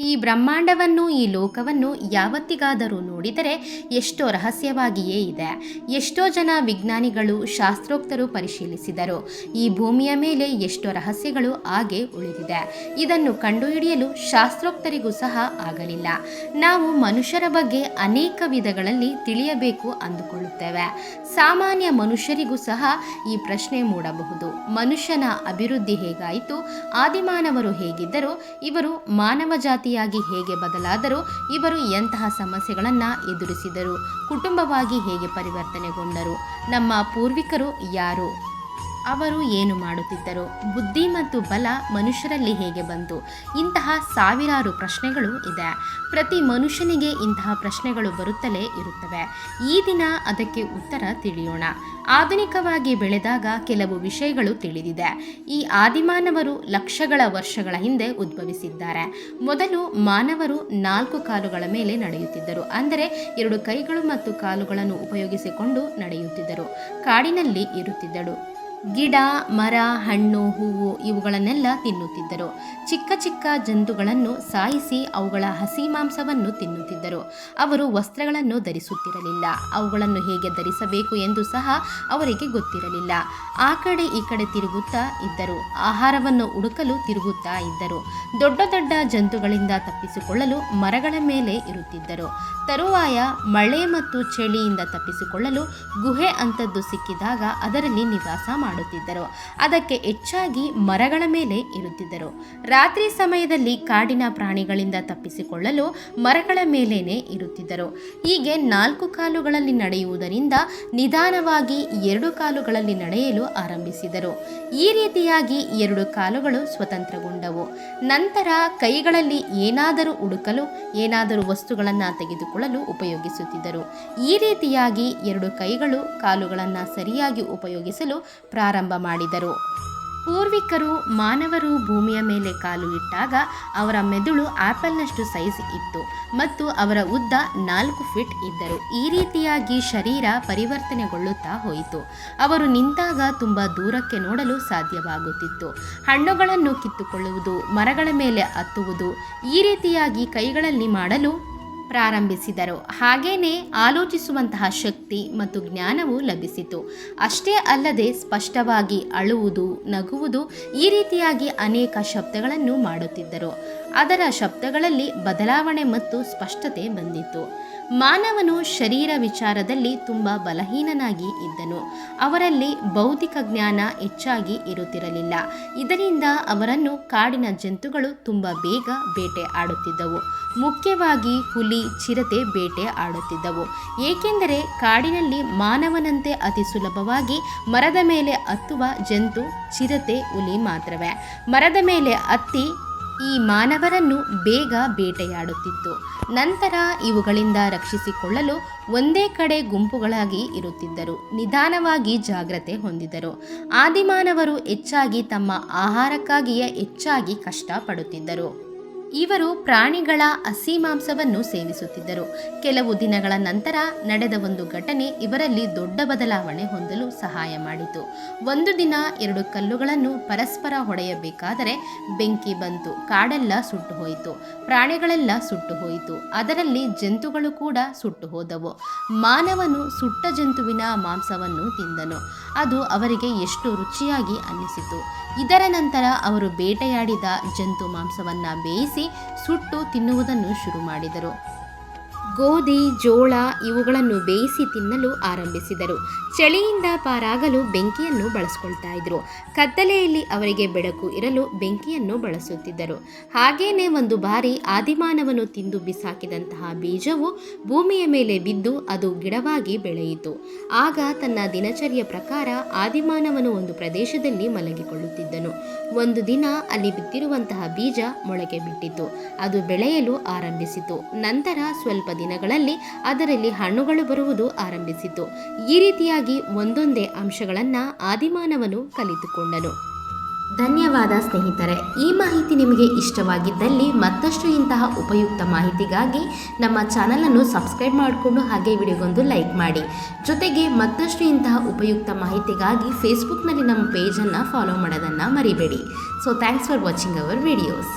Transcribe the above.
ಈ ಬ್ರಹ್ಮಾಂಡವನ್ನು, ಈ ಲೋಕವನ್ನು ಯಾವತ್ತಿಗಾದರೂ ನೋಡಿದರೆ ಎಷ್ಟೋ ರಹಸ್ಯವಾಗಿಯೇ ಇದೆ. ಎಷ್ಟೋ ಜನ ವಿಜ್ಞಾನಿಗಳು, ಶಾಸ್ತ್ರೋಕ್ತರು ಪರಿಶೀಲಿಸಿದರು. ಈ ಭೂಮಿಯ ಮೇಲೆ ಎಷ್ಟೋ ರಹಸ್ಯಗಳು ಹಾಗೆ ಉಳಿದಿದೆ. ಇದನ್ನು ಕಂಡುಹಿಡಿಯಲು ಶಾಸ್ತ್ರೋಕ್ತರಿಗೂ ಸಹ ಆಗಲಿಲ್ಲ. ನಾವು ಮನುಷ್ಯರ ಬಗ್ಗೆ ಅನೇಕ ವಿಧಗಳಲ್ಲಿ ತಿಳಿಯಬೇಕು ಅಂದುಕೊಳ್ಳುತ್ತೇವೆ. ಸಾಮಾನ್ಯ ಮನುಷ್ಯರಿಗೂ ಸಹ ಈ ಪ್ರಶ್ನೆ ಮೂಡಬಹುದು. ಮನುಷ್ಯನ ಅಭಿವೃದ್ಧಿ ಹೇಗಾಯಿತು? ಆದಿಮಾನವರು ಹೇಗಿದ್ದರು? ಇವರು ಮಾನವ ಜಾತಿಯಾಗಿ ಹೇಗೆ ಬದಲಾದರೂ ಇವರು ಎಂತಹ ಸಮಸ್ಯೆಗಳನ್ನು ಎದುರಿಸಿದರು ಕುಟುಂಬವಾಗಿ ಹೇಗೆ ಪರಿವರ್ತನೆಗೊಂಡರು ನಮ್ಮ ಪೂರ್ವಿಕರು ಯಾರು? ಅವರು ಏನು ಮಾಡುತ್ತಿದ್ದರು? ಬುದ್ಧಿ ಮತ್ತು ಬಲ ಮನುಷ್ಯರಲ್ಲಿ ಹೇಗೆ ಬಂತು? ಇಂತಹ ಸಾವಿರಾರು ಪ್ರಶ್ನೆಗಳು ಇದೆ. ಪ್ರತಿ ಮನುಷ್ಯನಿಗೆ ಇಂತಹ ಪ್ರಶ್ನೆಗಳು ಬರುತ್ತಲೇ ಇರುತ್ತವೆ. ಈ ದಿನ ಅದಕ್ಕೆ ಉತ್ತರ ತಿಳಿಯೋಣ. ಆಧುನಿಕವಾಗಿ ಬೆಳೆದಾಗ ಕೆಲವು ವಿಷಯಗಳು ತಿಳಿದಿದೆ. ಈ ಆದಿಮಾನವರು ಲಕ್ಷಗಳ ವರ್ಷಗಳ ಹಿಂದೆ ಉದ್ಭವಿಸಿದ್ದಾರೆ. ಮೊದಲು ಮಾನವರು ನಾಲ್ಕು ಕಾಲುಗಳ ಮೇಲೆ ನಡೆಯುತ್ತಿದ್ದರು. ಅಂದರೆ ಎರಡು ಕೈಗಳು ಮತ್ತು ಕಾಲುಗಳನ್ನು ಉಪಯೋಗಿಸಿಕೊಂಡು ನಡೆಯುತ್ತಿದ್ದರು. ಕಾಡಿನಲ್ಲಿ ಇರುತ್ತಿದ್ದರು ಗಿಡ, ಮರ, ಹಣ್ಣು, ಹೂವು ಇವುಗಳನ್ನೆಲ್ಲ ತಿನ್ನುತ್ತಿದ್ದರು. ಚಿಕ್ಕ ಚಿಕ್ಕ ಜಂತುಗಳನ್ನು ಸಾಯಿಸಿ ಅವುಗಳ ಹಸಿ ಮಾಂಸವನ್ನು ತಿನ್ನುತ್ತಿದ್ದರು. ಅವರು ವಸ್ತ್ರಗಳನ್ನು ಧರಿಸುತ್ತಿರಲಿಲ್ಲ. ಅವುಗಳನ್ನು ಹೇಗೆ ಧರಿಸಬೇಕು ಎಂದು ಸಹ ಅವರಿಗೆ ಗೊತ್ತಿರಲಿಲ್ಲ. ಆ ಕಡೆ ಈ ಕಡೆ ತಿರುಗುತ್ತಾ ಇದ್ದರು. ಆಹಾರವನ್ನು ಹುಡುಕಲು ತಿರುಗುತ್ತಾ ಇದ್ದರು. ದೊಡ್ಡ ದೊಡ್ಡ ಜಂತುಗಳಿಂದ ತಪ್ಪಿಸಿಕೊಳ್ಳಲು ಮರಗಳ ಮೇಲೆ ಇರುತ್ತಿದ್ದರು. ತರುವಾಯ ಮಳೆ ಮತ್ತು ಚಳಿಯಿಂದ ತಪ್ಪಿಸಿಕೊಳ್ಳಲು ಗುಹೆ ಅಂತದ್ದು ಸಿಕ್ಕಿದಾಗ ಅದರಲ್ಲಿ ನಿವಾಸ ಮಾಡುತ್ತಿದ್ದರು. ಅದಕ್ಕೆ ಹೆಚ್ಚಾಗಿ ಮರಗಳ ಮೇಲೆ ಇರುತ್ತಿದ್ದರು. ರಾತ್ರಿ ಸಮಯದಲ್ಲಿ ಕಾಡಿನ ಪ್ರಾಣಿಗಳಿಂದ ತಪ್ಪಿಸಿಕೊಳ್ಳಲು ಮರಗಳ ಮೇಲೇನೆ ಇರುತ್ತಿದ್ದರು. ಹೀಗೆ ನಾಲ್ಕು ಕಾಲುಗಳಲ್ಲಿ ನಡೆಯುವುದರಿಂದ ನಿಧಾನವಾಗಿ ಎರಡು ಕಾಲುಗಳಲ್ಲಿ ನಡೆಯಲು ಆರಂಭಿಸಿದರು. ಈ ರೀತಿಯಾಗಿ ಎರಡು ಕಾಲುಗಳು ಸ್ವತಂತ್ರಗೊಂಡವು. ನಂತರ ಕೈಗಳಲ್ಲಿ ಏನಾದರೂ ಹುಡುಕಲು, ಏನಾದರೂ ವಸ್ತುಗಳನ್ನು ತೆಗೆದುಕೊಳ್ಳಲು ಉಪಯೋಗಿಸುತ್ತಿದ್ದರು. ಈ ರೀತಿಯಾಗಿ ಎರಡು ಕೈಗಳು ಕಾಲುಗಳನ್ನು ಸರಿಯಾಗಿ ಉಪಯೋಗಿಸಲು ಪ್ರಾರಂಭ ಮಾಡಿದರು. ಪೂರ್ವಿಕರು ಮಾನವರು ಭೂಮಿಯ ಮೇಲೆ ಕಾಲು ಇಟ್ಟಾಗ ಅವರ ಮೆದುಳು ಆಪಲ್ನಷ್ಟು ಸೈಜ್ ಇತ್ತು ಮತ್ತು ಅವರ ಉದ್ದ ನಾಲ್ಕು ಫಿಟ್ ಇದ್ದರು. ಈ ರೀತಿಯಾಗಿ ಶರೀರ ಪರಿವರ್ತನೆಗೊಳ್ಳುತ್ತಾ ಹೋಯಿತು. ಅವರು ನಿಂತಾಗ ತುಂಬ ದೂರಕ್ಕೆ ನೋಡಲು ಸಾಧ್ಯವಾಗುತ್ತಿತ್ತು. ಹಣ್ಣುಗಳನ್ನು ಕಿತ್ತುಕೊಳ್ಳುವುದು, ಮರಗಳ ಮೇಲೆ ಹತ್ತುವುದು ಈ ರೀತಿಯಾಗಿ ಕೈಗಳಲ್ಲಿ ಮಾಡಲು ಪ್ರಾರಂಭಿಸಿದರು. ಹಾಗೇನೆ ಆಲೋಚಿಸುವಂತಹ ಶಕ್ತಿ ಮತ್ತು ಜ್ಞಾನವು ಲಭಿಸಿತು. ಅಷ್ಟೇ ಅಲ್ಲದೆ ಸ್ಪಷ್ಟವಾಗಿ ಅಳುವುದು, ನಗುವುದು ಈ ರೀತಿಯಾಗಿ ಅನೇಕ ಶಬ್ದಗಳನ್ನು ಮಾಡುತ್ತಿದ್ದರು. ಅದರ ಶಬ್ದಗಳಲ್ಲಿ ಬದಲಾವಣೆ ಮತ್ತು ಸ್ಪಷ್ಟತೆ ಬಂದಿತ್ತು ಮಾನವನು ಶರೀರ ವಿಚಾರದಲ್ಲಿ ತುಂಬ ಬಲಹೀನನಾಗಿ ಇದ್ದನು. ಅವರಲ್ಲಿ ಬೌದ್ಧಿಕ ಜ್ಞಾನ ಹೆಚ್ಚಾಗಿ ಇರುತ್ತಿರಲಿಲ್ಲ. ಇದರಿಂದ ಅವರನ್ನು ಕಾಡಿನ ಜಂತುಗಳು ತುಂಬ ಬೇಗ ಬೇಟೆ ಆಡುತ್ತಿದ್ದವು. ಮುಖ್ಯವಾಗಿ ಹುಲಿ, ಚಿರತೆ ಬೇಟೆ ಆಡುತ್ತಿದ್ದವು. ಏಕೆಂದರೆ ಕಾಡಿನಲ್ಲಿ ಮಾನವನಂತೆ ಅತಿ ಸುಲಭವಾಗಿ ಮರದ ಮೇಲೆ ಹತ್ತುವ ಜಂತು, ಚಿರತೆ, ಹುಲಿ ಮಾತ್ರವೇ. ಮರದ ಮೇಲೆ ಹತ್ತಿ ಈ ಮಾನವರನ್ನು ಬೇಗ ಬೇಟೆಯಾಡುತ್ತಿತ್ತು. ನಂತರ ಇವುಗಳಿಂದ ರಕ್ಷಿಸಿಕೊಳ್ಳಲು ಒಂದೇ ಕಡೆ ಗುಂಪುಗಳಾಗಿ ಇರುತ್ತಿದ್ದರು. ನಿಧಾನವಾಗಿ ಜಾಗ್ರತೆ ಹೊಂದಿದರು. ಆದಿಮಾನವರು ಹೆಚ್ಚಾಗಿ ತಮ್ಮ ಆಹಾರಕ್ಕಾಗಿಯೇ ಹೆಚ್ಚಾಗಿ ಕಷ್ಟಪಡುತ್ತಿದ್ದರು. ಇವರು ಪ್ರಾಣಿಗಳ ಹಸಿ ಮಾಂಸವನ್ನು ಸೇವಿಸುತ್ತಿದ್ದರು. ಕೆಲವು ದಿನಗಳ ನಂತರ ನಡೆದ ಒಂದು ಘಟನೆ ಇವರಲ್ಲಿ ದೊಡ್ಡ ಬದಲಾವಣೆ ಹೊಂದಲು ಸಹಾಯ ಮಾಡಿತು. ಒಂದು ದಿನ ಎರಡು ಕಲ್ಲುಗಳನ್ನು ಪರಸ್ಪರ ಹೊಡೆಯಬೇಕಾದರೆ ಬೆಂಕಿ ಬಂತು, ಕಾಡೆಲ್ಲ ಸುಟ್ಟು ಹೋಯಿತು, ಪ್ರಾಣಿಗಳೆಲ್ಲ ಸುಟ್ಟು ಹೋಯಿತು, ಅದರಲ್ಲಿ ಜಂತುಗಳು ಕೂಡ ಸುಟ್ಟು ಹೋದವು. ಮಾನವನು ಸುಟ್ಟ ಜಂತುವಿನ ಮಾಂಸವನ್ನು ತಿಂದನು. ಅದು ಅವರಿಗೆ ಎಷ್ಟು ರುಚಿಯಾಗಿ ಅನ್ನಿಸಿತು. ಇದರ ನಂತರ ಅವರು ಬೇಟೆಯಾಡಿದ ಜಂತು ಮಾಂಸವನ್ನು ಬೇಯಿಸಿ ಸುಟ್ಟು ತಿನ್ನುವುದನ್ನು ಶುರು ಮಾಡಿದರು ಗೋಧಿ, ಜೋಳ ಇವುಗಳನ್ನು ಬೇಯಿಸಿ ತಿನ್ನಲು ಆರಂಭಿಸಿದರು. ಚಳಿಯಿಂದ ಪಾರಾಗಲು ಬೆಂಕಿಯನ್ನು ಬಳಸ್ಕೊಳ್ತಾ ಇದ್ರು. ಕತ್ತಲೆಯಲ್ಲಿ ಅವರಿಗೆ ಬೆಳಕು ಇರಲು ಬೆಂಕಿಯನ್ನು ಬಳಸುತ್ತಿದ್ದರು. ಹಾಗೇನೆ ಒಂದು ಬಾರಿ ಆದಿಮಾನವನು ತಿಂದು ಬಿಸಾಕಿದಂತಹ ಬೀಜವು ಭೂಮಿಯ ಮೇಲೆ ಬಿದ್ದು ಅದು ಗಿಡವಾಗಿ ಬೆಳೆಯಿತು. ಆಗ ತನ್ನ ದಿನಚರಿಯ ಪ್ರಕಾರ ಆದಿಮಾನವನು ಒಂದು ಪ್ರದೇಶದಲ್ಲಿ ಮಲಗಿಕೊಳ್ಳುತ್ತಿದ್ದನು. ಒಂದು ದಿನ ಅಲ್ಲಿ ಬಿದ್ದಿರುವಂತಹ ಬೀಜ ಮೊಳಕೆ ಬಿಟ್ಟಿತು. ಅದು ಬೆಳೆಯಲು ಆರಂಭಿಸಿತು. ನಂತರ ಸ್ವಲ್ಪ ದಿನಗಳಲ್ಲಿ ಅದರಲ್ಲಿ ಹಣ್ಣುಗಳು ಬರುವುದು ಆರಂಭಿಸಿತು. ಈ ರೀತಿಯಾಗಿ ಒಂದೊಂದೇ ಅಂಶಗಳನ್ನು ಆದಿಮಾನವನು ಕಲಿತುಕೊಂಡನು. ಧನ್ಯವಾದ ಸ್ನೇಹಿತರೆ, ಈ ಮಾಹಿತಿ ನಿಮಗೆ ಇಷ್ಟವಾಗಿದ್ದಲ್ಲಿ ಮತ್ತಷ್ಟು ಇಂತಹ ಉಪಯುಕ್ತ ಮಾಹಿತಿಗಾಗಿ ನಮ್ಮ ಚಾನಲನ್ನು ಸಬ್ಸ್ಕ್ರೈಬ್ ಮಾಡಿಕೊಂಡು ಹಾಗೆ ವಿಡಿಯೋಗೊಂದು ಲೈಕ್ ಮಾಡಿ. ಜೊತೆಗೆ ಮತ್ತಷ್ಟು ಇಂತಹ ಉಪಯುಕ್ತ ಮಾಹಿತಿಗಾಗಿ ಫೇಸ್ಬುಕ್ನಲ್ಲಿ ನಮ್ಮ ಪೇಜನ್ನು ಫಾಲೋ ಮಾಡೋದನ್ನು ಮರಿಬೇಡಿ. So thanks for watching our videos